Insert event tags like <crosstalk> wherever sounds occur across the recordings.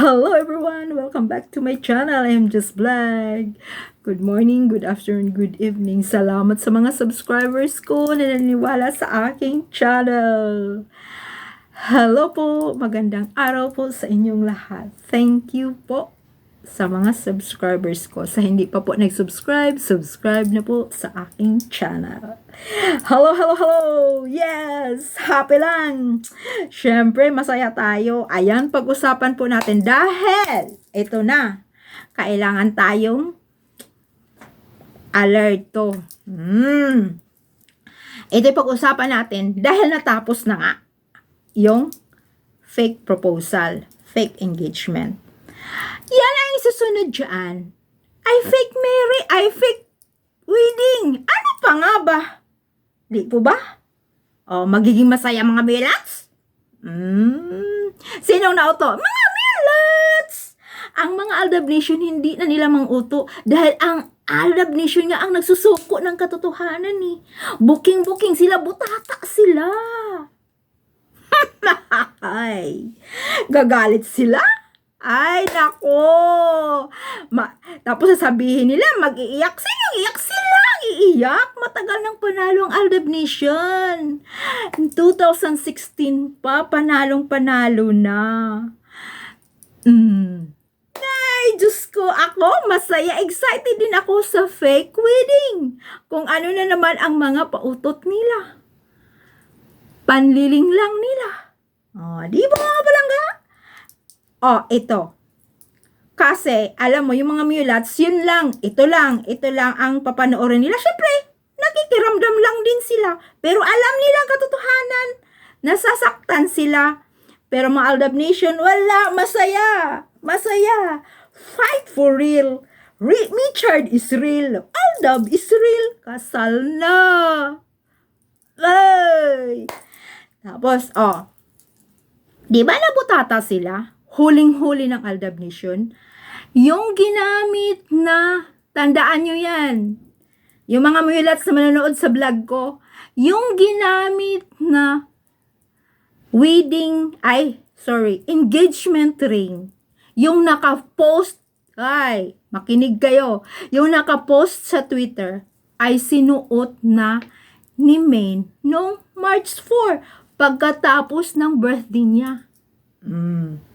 Hello everyone! Welcome back to my channel. I am Just Vlog. Good morning, good afternoon, good evening. Salamat sa mga subscribers ko na naniwala sa aking channel. Hello po! Magandang araw po sa inyong lahat. Thank you po sa mga subscribers ko. Sa hindi pa po nag-subscribe, subscribe na po sa aking channel. Hello, hello, hello! Yes! Happy lang! Siyempre, masaya tayo. Ayan, pag-usapan po natin dahil ito na, kailangan tayong alerto. Hmm. Ito yung pag-usapan natin dahil natapos na nga yung fake proposal, fake engagement. Yan ang isusunod dyan. Ay fake Mary, ay fake wedding. Ano pa nga ba? Di po ba? O, magiging masaya mga milats? Hmm. Sinong nauto? Mga milats! Ang mga Aldab Nation hindi na nila manguto dahil ang Aldab Nation nga ang nagsusuko ng katotohanan ni. Booking-booking sila, butata sila. <laughs> Ay, gagalit sila? Ay, nako! Ma- tapos sasabihin nila, mag-iiyak. Sino iiyak sila? Iiyak? Matagal nang panalo ang Aldab Nation. 2016 pa, panalong panalo na. Mm. Ay, Diyos ko, ako, masaya, excited din ako sa fake wedding. Kung ano na naman ang mga pautot nila. Panliling lang nila. Oh, di ba mga palangga? Oh, ito. Kasi, alam mo, yung mga mulats, yun lang, ito lang, ito lang ang papanoorin nila. Siyempre, nakikiramdam lang din sila. Pero alam nilang katotohanan. Nasasaktan sila. Pero mga Aldab Nation, wala, masaya. Masaya. Fight for real. Re- Richard is real. Aldab is real. Kasal na. Ay! Tapos, oh, Di ba nabutata sila? Huling-huli ng Aldab Nation. Yung ginamit na, tandaan nyo yan. Yung mga mulats na manonood sa vlog ko, yung ginamit na wedding, ay, sorry, engagement ring. Yung naka-post, ay, makinig kayo, yung naka-post sa Twitter, ay sinuot na ni Maine noong March 4 pagkatapos ng birthday niya. Mm.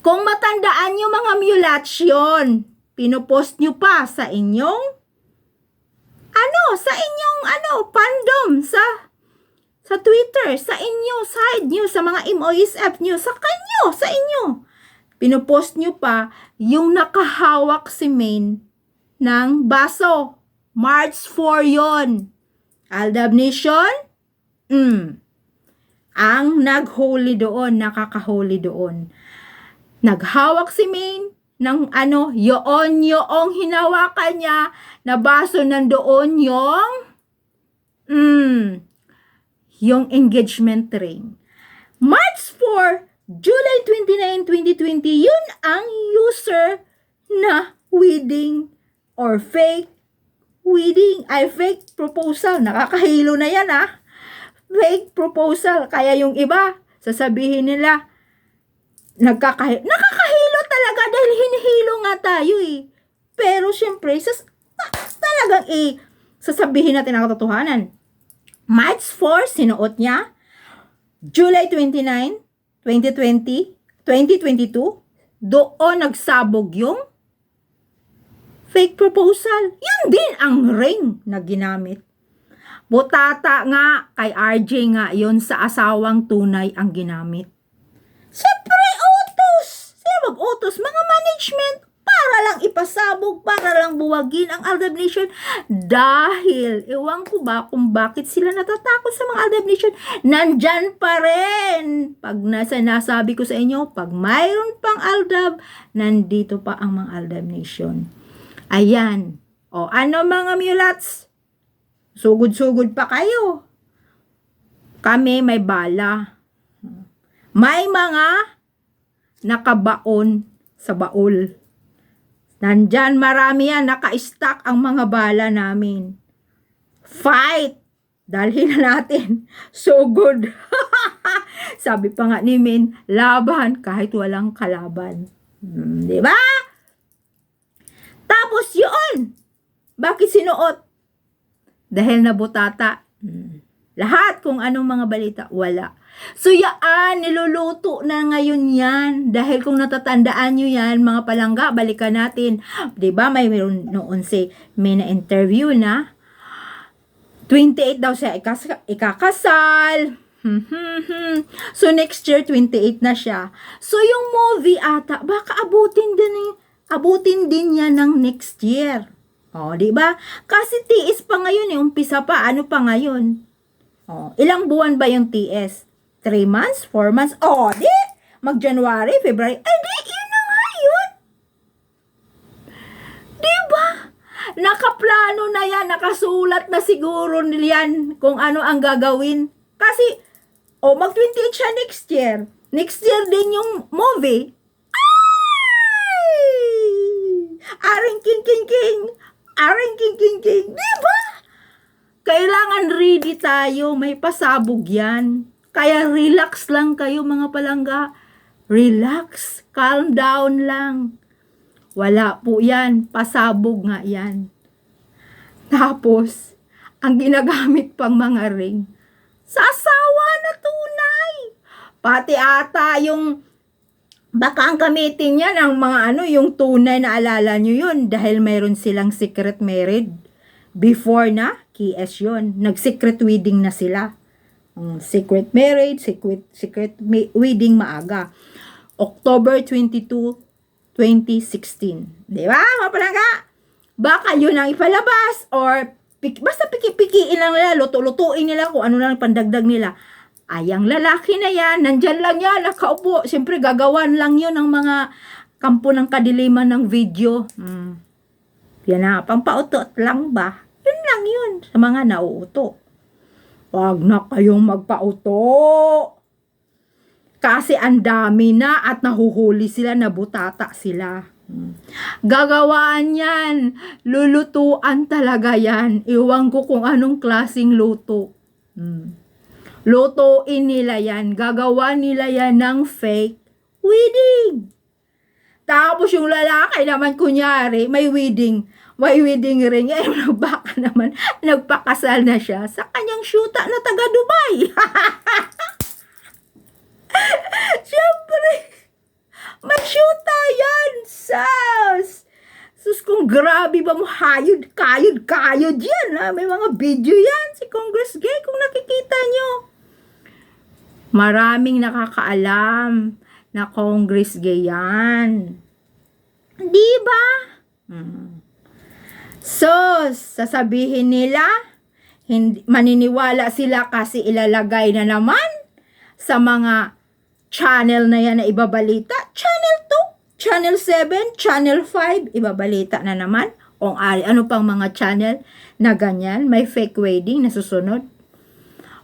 Kung matandaan nyo mga mulats yun, pinopost nyo pa sa inyong ano, sa inyong ano, fandom, sa sa Twitter, sa inyong side nyo, sa mga MOSF nyo, sa kanyo, sa inyo. Pinopost nyo pa yung nakahawak si Maine ng baso. March 4 yon. Aldab Nation? Mm ang naghuli doon, nakakahuli doon. Naghawak si Maine ng ano, yoon yoong hinawakan niya na baso nandoon yung mm, yung engagement ring. March 4, July 29, 2020, yun ang user na wedding or fake wedding, ay fake proposal. Nakakahilo na yan ah fake proposal. Kaya yung iba, sasabihin nila, nagkakahilo. Nakakahilo talaga dahil hinihilo nga tayo eh. Pero syempre, sas, talagang eh, sasabihin natin ang katotohanan. March 4, sinuot niya. July 29, 2020, 2022, doon nagsabog yung fake proposal. Yun din ang ring na ginamit. Butata nga kay RJ nga yon sa asawang tunay ang ginamit. Siyempre, utos! Mga management para lang ipasabog, para lang buwagin ang Aldab Nation. Dahil, ewan ko ba kung bakit sila natatakot sa mga Aldab Nation. Nandyan pa rin. Pag nasa nasabi ko sa inyo, pag mayroon pang Aldab, nandito pa ang mga Aldab Nation. Ayan. O, ano mga mulats? Sugod-sugod pa kayo. Kami may bala. May mga nakabaon sa baul. Nandyan marami yan, naka-stack ang mga bala namin. Fight! Dalhin na natin. <laughs> So good. <laughs> Sabi pa nga ni Min, laban kahit walang kalaban. Hmm, di ba? Tapos yun. Bakit sinuot? Dahil nabutata. Hmm. Lahat kung anong mga balita, wala. So yaan, niluluto na ngayon yan. Dahil kung natatandaan nyo yan, mga palangga, balikan natin. ba may meron noon si, may na-interview na. 28 daw siya ikas- ikakasal. Hmm, hmm, hmm. So next year, 28 na siya. So yung movie ata, baka abutin din, abutin din niya ng next year. O, di ba? Kasi tiis pa ngayon eh, umpisa pa. Ano pa ngayon? Oh, ilang buwan ba yung TS? 3 months? 4 months? Oh, di! Mag-January, February. Eh, di! Yun na nga yun! Di ba? Nakaplano na yan, nakasulat na siguro yan kung ano ang gagawin. Kasi, oh, mag-28 siya next year. Next year din yung movie. Ay! Aring king king king! Aring king king king! Di ba? Kailangan ready tayo, may pasabog yan. Kaya relax lang kayo mga palangga. Relax, calm down lang. Wala po yan, pasabog nga yan. Tapos, ang ginagamit pang mga ring, sasawa na tunay. Pati ata yung, baka ang gamitin niya ng mga ano, yung tunay na alala nyo yun dahil mayroon silang secret married. Before na, KS yun. Nag-secret wedding na sila. Um, secret marriage, secret, secret wedding maaga. October 22, 2016. Di ba, mga palangga? Baka yun ang ipalabas or pik- basta piki-pikiin lang nila, luto-lutuin nila kung ano lang pandagdag nila. Ay, ang lalaki na yan, nandyan lang yan, nakaupo. Siyempre, gagawan lang yun ng mga kampo ng kadiliman ng video. Hmm. Yan na, pampautot lang ba? Yun lang yun sa mga nauuto. Huwag na kayong magpauto. Kasi ang dami na at nahuhuli sila, nabutata sila. Gagawaan yan. Lulutuan talaga yan. Iwan ko kung anong klasing luto. Hmm. Lutuin nila yan. Gagawa nila yan ng fake wedding. Tapos yung lalaki naman, kunyari, may wedding. May wedding ring. Eh, <laughs> baka naman, nagpakasal na siya sa kanyang syuta na taga Dubai. <laughs> Siyempre, may syuta yan, sas. Sus, kung grabe ba mo, hayod, kayod, kayod yan, ha? May mga video yan, si Congress Gay, kung nakikita nyo. Maraming nakakaalam na Congress Gay yan. Di ba? Hmm. So, sasabihin nila, hindi, maniniwala sila kasi ilalagay na naman sa mga channel na yan na ibabalita. Channel 2, Channel 7, Channel 5, ibabalita na naman. O ano pang mga channel na ganyan, may fake wedding na susunod.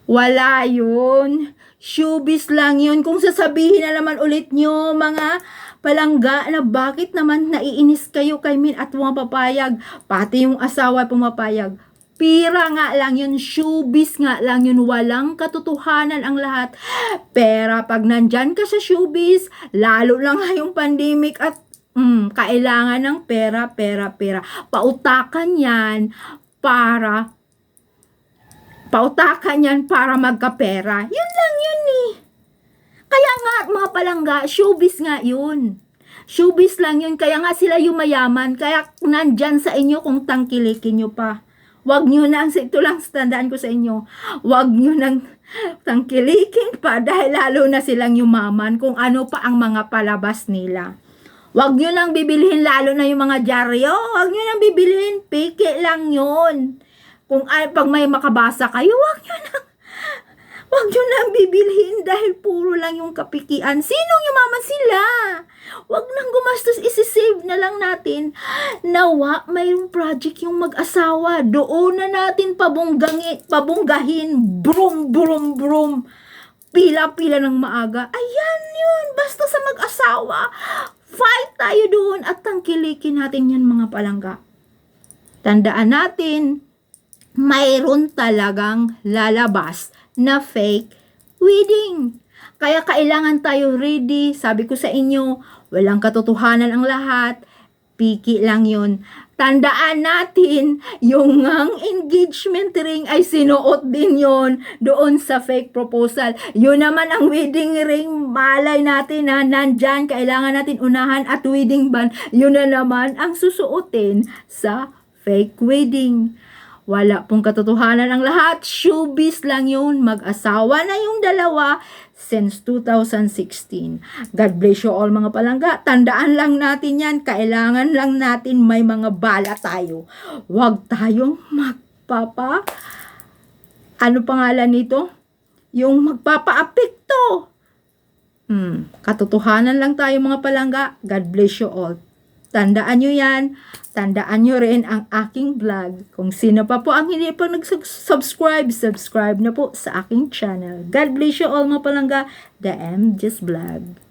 Wala yun. Showbiz lang yun. Kung sasabihin na naman ulit nyo, mga palangga, na bakit naman naiinis kayo kay Min at pumapapayag, pati yung asawa pumapayag. Pira nga lang yun, showbiz nga lang yun, walang katotohanan ang lahat. Pera, pag nandyan ka sa showbiz, lalo lang nga yung pandemic at mm, kailangan ng pera, pera, pera. Pautakan yan para pautakan yan para magkapera. Yun. Mga palangga, showbiz nga yun. Showbiz lang yun. Kaya nga sila yung mayaman. Kaya nandyan sa inyo kung tangkilikin nyo pa. Wag nyo nang, ito lang tandaan ko sa inyo, wag nyo nang tangkilikin pa <laughs> dahil lalo na silang yumaman kung ano pa ang mga palabas nila. Wag nyo nang bibilihin lalo na yung mga dyaryo. Wag nyo nang bibilihin. Piki lang yun. Kung ay, pag may makabasa kayo, wag nyo nang Huwag nyo nang bibilhin dahil puro lang yung kapikian. Sinong yumaman sila? Huwag nang gumastos, isi-save na lang natin. Nawa, mayroong project yung mag-asawa. Doon na natin pabunggangi, pabunggahin. Brum, brum, brum. Pila-pila ng maaga. Ayan yun, basta sa mag-asawa. Fight tayo doon at tangkilikin natin yan mga palangga. Tandaan natin, mayroon talagang lalabas na fake wedding. Kaya kailangan tayo ready. Sabi ko sa inyo, walang katotohanan ang lahat. Piki lang yun. Tandaan natin, yung ang engagement ring ay sinuot din yon doon sa fake proposal. Yun naman ang wedding ring, malay natin na nandyan, kailangan natin unahan at wedding band. Yun na naman ang susuotin sa fake wedding. Wala pong katotohanan ang lahat. Showbiz lang yun. Mag-asawa na yung dalawa since 2016. God bless you all mga palangga. Tandaan lang natin yan. Kailangan lang natin may mga bala tayo. Huwag tayong magpapa... Ano pangalan nito? Yung magpapa-apekto. Hmm, katotohanan lang tayo mga palangga. God bless you all. Tandaan nyo yan. Tandaan nyo rin ang aking vlog. Kung sino pa po ang hindi pa nag-subscribe, subscribe na po sa aking channel. God bless you all mga palangga. The M Just Vlog.